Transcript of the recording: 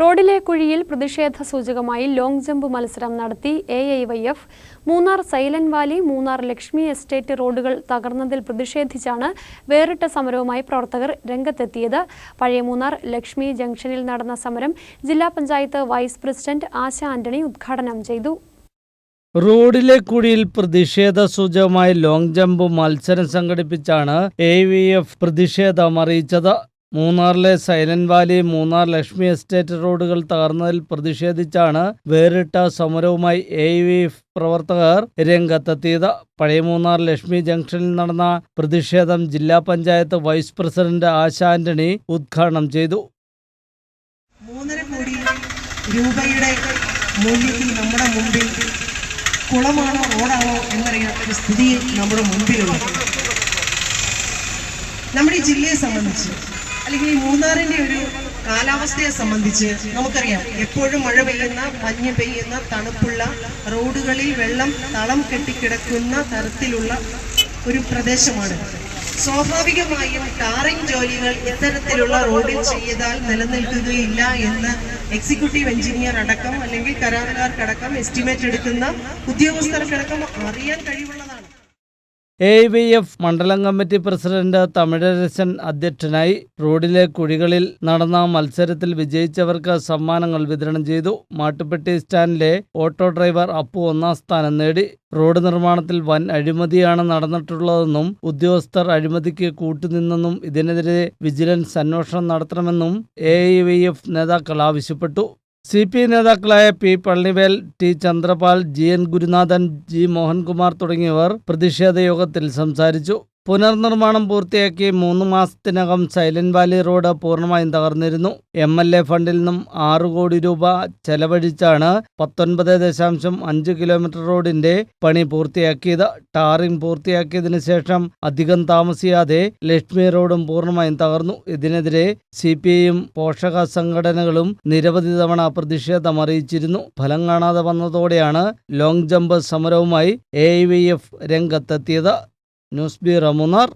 റോഡിലെ കുഴിയിൽ പ്രതിഷേധ സൂചകമായി ലോങ് ജമ്പ് മത്സരം നടത്തി A I Y F Munnar Silent Valley Munnar Lakshmi estate റോഡുകൾ തകർന്നതിൽ പ്രതിഷേധിച്ചാണ് വേറിട്ട സമരവുമായി പ്രവർത്തകർ രംഗത്തെത്തിയത്. പഴയ മൂന്നാർ ലക്ഷ്മി ജംഗ്ഷനിൽ നടന്ന സമരം ജില്ലാ പഞ്ചായത്ത് വൈസ് പ്രസിഡന്റ് ആശ ആന്റണി ഉദ്ഘാടനം ചെയ്തു. റോഡിലെ കുഴിയിൽ പ്രതിഷേധ സൂചകമായി ലോങ് ജമ്പ് മത്സരം സംഘടിപ്പിച്ചാണ് എ വി എഫ് പ്രതിഷേധം അറിയിച്ചത്. മൂന്നാറിലെ Silent Valley Munnar Lakshmi estate റോഡുകൾ തകർന്നതിൽ പ്രതിഷേധിച്ചാണ് വേറിട്ട സമരവുമായി എ പ്രവർത്തകർ രംഗത്തെത്തിയത്. പഴയ മൂന്നാർ ലക്ഷ്മി ജംഗ്ഷനിൽ നടന്ന പ്രതിഷേധം ജില്ലാ പഞ്ചായത്ത് വൈസ് പ്രസിഡന്റ് ആശ ആന്റണി ഉദ്ഘാടനം ചെയ്തു. രൂപയുടെ മൂല്യത്തിൽ നമ്മുടെ മുമ്പിൽ കുളമാണോ റോഡാണോ സ്ഥിതി നമ്മുടെ മുമ്പിലുണ്ട്. നമ്മുടെ ജില്ലയെ സംബന്ധിച്ച് അല്ലെങ്കിൽ ഈ മൂന്നാറിന്റെ ഒരു കാലാവസ്ഥയെ സംബന്ധിച്ച് നമുക്കറിയാം. എപ്പോഴും മഴ പെയ്യുന്ന മഞ്ഞ് പെയ്യുന്ന തണുപ്പുള്ള റോഡുകളിൽ വെള്ളം തളം കെട്ടിക്കിടക്കുന്ന തരത്തിലുള്ള ഒരു പ്രദേശമാണ്. സ്വാഭാവികമായും ടാറിംഗ് ജോലികൾ ഇത്തരത്തിലുള്ള റോഡിൽ ചെയ്താൽ നിലനിൽക്കുകയില്ല എന്ന് എക്സിക്യൂട്ടീവ് എഞ്ചിനീയർ അടക്കം അല്ലെങ്കിൽ കരാറുകാർക്കടക്കം എസ്റ്റിമേറ്റ് എടുക്കുന്ന ഉദ്യോഗസ്ഥർക്കടക്കം അറിയാൻ കഴിവുള്ളതാണ് എ വി എഫ് മണ്ഡലം കമ്മിറ്റി പ്രസിഡന്റ് തമിഴരസൻ അധ്യക്ഷനായി റോഡിലെ കുഴികളിൽ നടന്ന മത്സരത്തിൽ വിജയിച്ചവർക്ക് സമ്മാനങ്ങൾ വിതരണം ചെയ്തു. മാട്ടുപ്പെട്ടി സ്റ്റാൻഡിലെ ഓട്ടോ ഡ്രൈവർ അപ്പു ഒന്നാം സ്ഥാനം നേടി. റോഡ് നിർമ്മാണത്തിൽ വൻ അഴിമതിയാണ് നടന്നിട്ടുള്ളതെന്നും ഉദ്യോഗസ്ഥർ അഴിമതിക്ക് കൂട്ടുനിന്നെന്നും ഇതിനെതിരെ വിജിലൻസ് അന്വേഷണം നടത്തണമെന്നും എ നേതാക്കൾ ആവശ്യപ്പെട്ടു. സി പി നേതാക്കളായ P Pallivel T Chandrapal G N Gurunathan G Mohankumar തുടങ്ങിയവർ പ്രതിഷേധ യോഗത്തിൽ സംസാരിച്ചു. പുനർനിർമ്മാണം പൂർത്തിയാക്കി മൂന്ന് മാസത്തിനകം സൈലന്റ് വാലി റോഡ് പൂർണമായും തകർന്നിരുന്നു. എം എൽ എ ഫണ്ടിൽ നിന്നും ആറു കോടി രൂപ ചെലവഴിച്ചാണ് പത്തൊൻപത് ദശാംശം അഞ്ച് കിലോമീറ്റർ റോഡിന്റെ പണി പൂർത്തിയാക്കിയത്. ടാറിംഗ് പൂർത്തിയാക്കിയതിനു ശേഷം അധികം താമസിയാതെ ലക്ഷ്മി റോഡും പൂർണമായും തകർന്നു. ഇതിനെതിരെ സി പി ഐയും പോഷക സംഘടനകളും നിരവധി തവണ പ്രതിഷേധം അറിയിച്ചിരുന്നു. ഫലം കാണാതെ വന്നതോടെയാണ് ലോങ് ജമ്പ് സമരവുമായി എ രംഗത്തെത്തിയത്. News bureau Munnar